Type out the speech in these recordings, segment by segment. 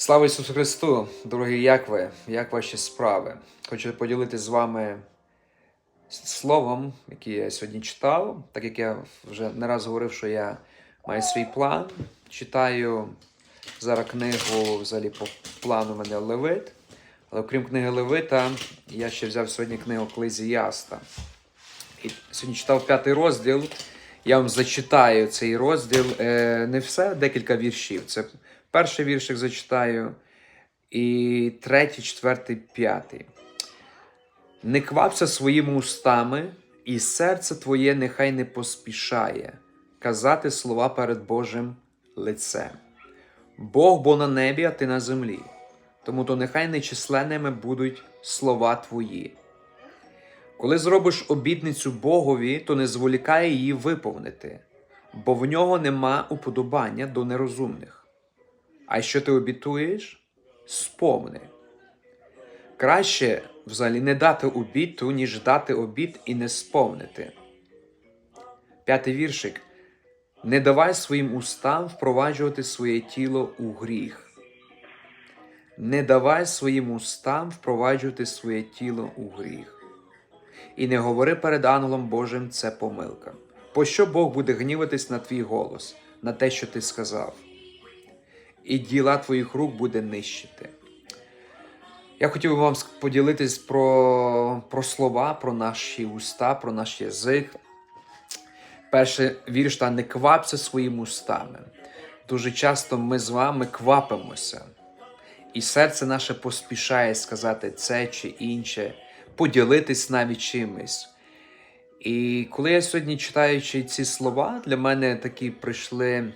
Слава Ісусу Христу! Дорогі, як ви? Як ваші справи? Хочу поділитися з вами словом, яке я сьогодні читав, так як я вже не раз говорив, що я маю свій план. Читаю зараз книгу взагалі по плану мене Левит. Але окрім книги Левита, я ще взяв сьогодні книгу Клезіаста. І сьогодні читав п'ятий розділ. Я вам зачитаю цей розділ. Е, не все, декілька віршів. Це перший віршик зачитаю, і третій, четвертий, п'ятий. Не квапся своїми устами, і серце твоє нехай не поспішає казати слова перед Божим лицем. Бог бо на небі, а ти на землі. Тому то нехай нечисленними будуть слова твої. Коли зробиш обітницю Богові, то не зволікай її виповнити, бо в нього нема уподобання до нерозумних. А що ти обітуєш? Сповни. Краще взагалі не дати обіту, ніж дати обіт і не сповнити. П'ятий віршик. Не давай своїм устам впроваджувати своє тіло у гріх. Не давай своїм устам впроваджувати своє тіло у гріх. І не говори перед ангелом Божим це помилка. Пощо Бог буде гніватись на твій голос, на те, що ти сказав, і діла твоїх рук буде нищити. Я хотів би вам поділитись про, про слова, про наші уста, про наш язик. Перший вірш та не квапся своїми устами. Дуже часто ми з вами квапимося, і серце наше поспішає сказати це чи інше, поділитись навіть чимось. І коли я сьогодні читаючи ці слова, для мене такі прийшли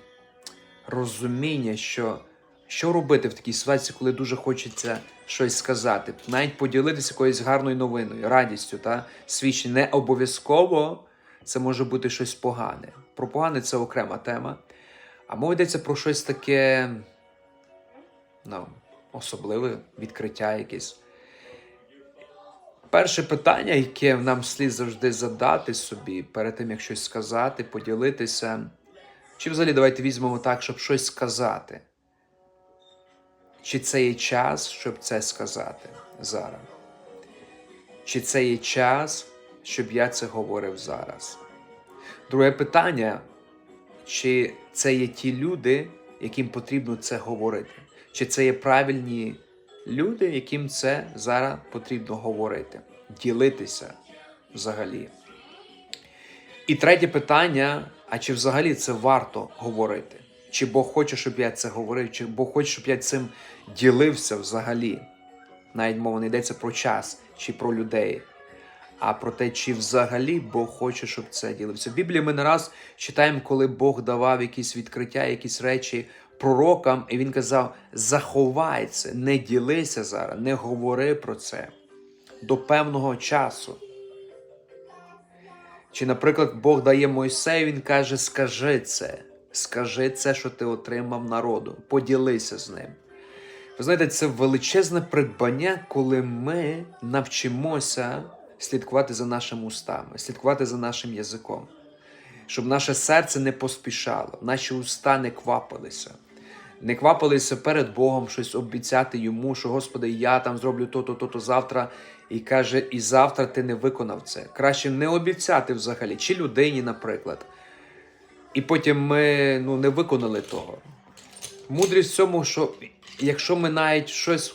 розуміння, що, що робити в такій ситуації, коли дуже хочеться щось сказати, навіть поділитися якоюсь гарною новиною, радістю та свідчення. Не обов'язково це може бути щось погане. Про погане це окрема тема. А мова йдеться про щось таке ну, особливе, відкриття якесь. Перше питання, яке нам слід завжди задати собі перед тим, як щось сказати, поділитися. Чи взагалі давайте візьмемо так, щоб щось сказати? Чи це є час, щоб це сказати зараз? Чи це є час, щоб я це говорив зараз? Друге питання: чи це є ті люди, яким потрібно це говорити? Чи це є правильні люди, яким це зараз потрібно говорити, ділитися взагалі? І третє питання: а чи взагалі це варто говорити? Чи Бог хоче, щоб я це говорив, чи Бог хоче, щоб я цим ділився взагалі? Навіть мова не йдеться про час чи про людей, а про те, чи взагалі Бог хоче, щоб це ділився. В Біблії ми не раз читаємо, коли Бог давав якісь відкриття, якісь речі пророкам, і він казав: заховай не ділися зараз, не говори про це до певного часу. Чи, наприклад, Бог дає Мойсею, він каже: скажи це, скажи це, що ти отримав народу, поділися з ним. Ви знаєте, це величезне придбання, коли ми навчимося слідкувати за нашими устами, слідкувати за нашим язиком, щоб наше серце не поспішало, наші уста не квапилися. Не квапилися перед Богом щось обіцяти йому, що Господи, я там зроблю то-то, то-то завтра. І каже, і завтра ти не виконав це. Краще не обіцяти взагалі, чи людині, наприклад. І потім ми ну, не виконали того. Мудрість в цьому, що якщо ми навіть щось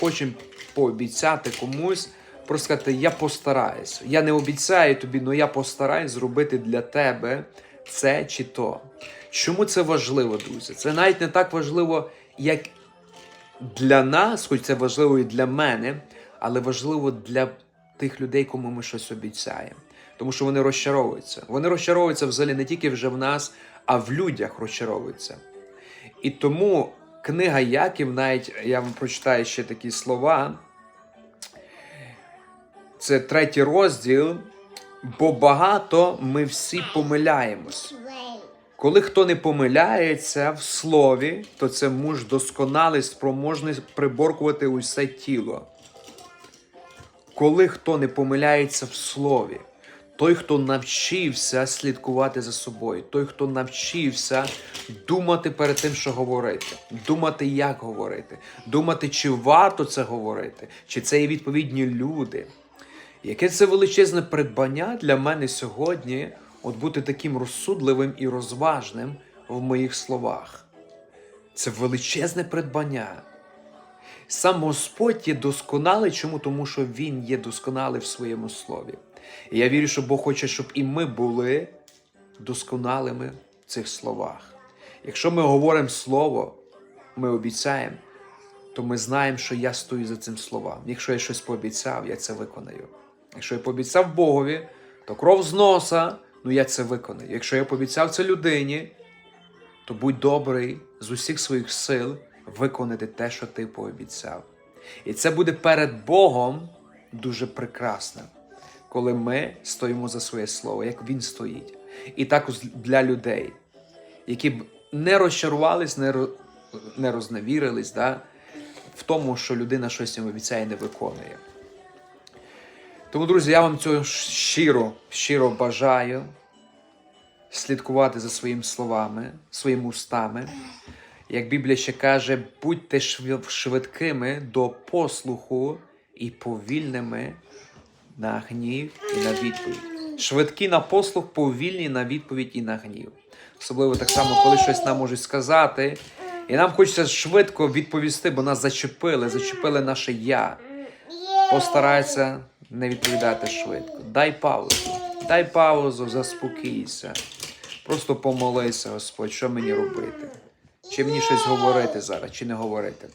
хочемо пообіцяти комусь, просто сказати, я постараюсь. Я не обіцяю тобі, але я постараюсь зробити для тебе це чи то. Чому це важливо, друзі? Це навіть не так важливо, як для нас, хоч це важливо і для мене, але важливо для тих людей, кому ми щось обіцяємо. Тому що вони розчаровуються. Вони розчаровуються взагалі не тільки вже в нас, а в людях розчаровуються. І тому книга Яків, навіть я вам прочитаю ще такі слова. Це третій розділ. Бо багато ми всі помиляємось. Коли хто не помиляється в слові, то це муж досконалий, спроможний приборкувати усе тіло. Коли хто не помиляється в слові, той, хто навчився слідкувати за собою, той, хто навчився думати перед тим, що говорити, думати, як говорити, думати, чи варто це говорити, чи це є відповідні люди. Яке це величезне придбання для мене сьогодні, от бути таким розсудливим і розважним в моїх словах. Це величезне придбання. Сам Господь є досконалий. Чому? Тому що Він є досконалий в своєму слові. І я вірю, що Бог хоче, щоб і ми були досконалими в цих словах. Якщо ми говоримо слово, ми обіцяємо, то ми знаємо, що я стою за цим словом. Якщо я щось пообіцяв, я це виконаю. Якщо я пообіцяв Богові, то кров з носа, ну я це виконаю. Якщо я пообіцяв це людині, то будь добрий з усіх своїх сил виконати те, що ти пообіцяв. І це буде перед Богом дуже прекрасно, коли ми стоїмо за своє слово, як Він стоїть. І також для людей, які б не розчарувались, не, ро- не розневірились да, в тому, що людина щось їм обіцяє і не виконує. Тому, друзі, я вам цього щиро, щиро бажаю слідкувати за своїми словами, своїми устами. Як Біблія ще каже, будьте швидкими до послуху і повільними на гнів і на відповідь. Швидкі на послух, повільні на відповідь і на гнів. Особливо так само, коли щось нам можуть сказати, і нам хочеться швидко відповісти, бо нас зачепили, зачепили наше я. Постарайся не відповідати швидко. Дай паузу. Дай паузу, заспокійся. Просто помолися, Господь, що мені робити? Чи мені щось говорити зараз, чи не говорити?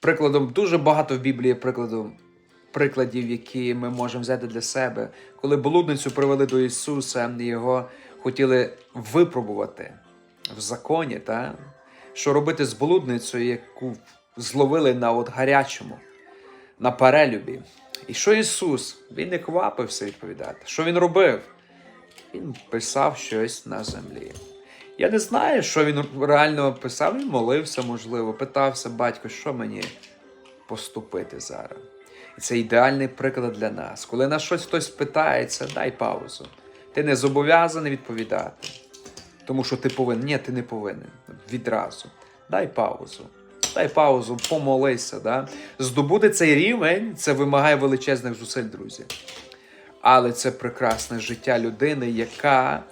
Прикладом, дуже багато в Біблії прикладів, прикладів, які ми можемо взяти для себе. Коли блудницю привели до Ісуса, його хотіли випробувати в законі, та? що робити з блудницею, яку зловили на от гарячому, на перелюбі. І що Ісус? Він не квапився відповідати. Що Він робив? Він писав щось на землі. Я не знаю, що він реально писав. Він молився, можливо, питався, батько, що мені поступити зараз. І це ідеальний приклад для нас. Коли на щось хтось питається, дай паузу. Ти не зобов'язаний відповідати. Тому що ти повинен. Ні, ти не повинен. Відразу. Дай паузу. Дай паузу, помолися. Да? Здобути цей рівень це вимагає величезних зусиль, друзі. Але це прекрасне життя людини, яка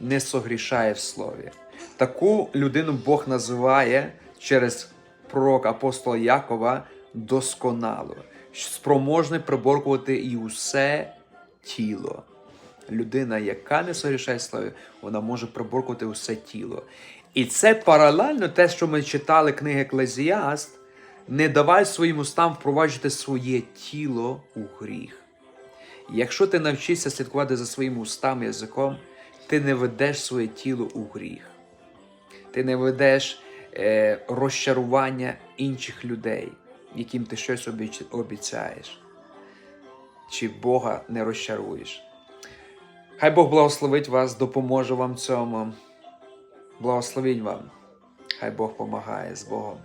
не согрішає в слові. Таку людину Бог називає через пророка апостола Якова досконало, спроможний приборкувати і усе тіло. Людина, яка не согрішає слові, вона може приборкувати усе тіло. І це паралельно те, що ми читали книги Еклезіаст, не давай своїм устам впроваджувати своє тіло у гріх. Якщо ти навчишся слідкувати за своїм устами язиком, ти не ведеш своє тіло у гріх. Ти не ведеш е, розчарування інших людей, яким ти щось обіцяєш. Чи Бога не розчаруєш. Хай Бог благословить вас, допоможе вам цьому. Благословіть вам. Хай Бог помагає з Богом.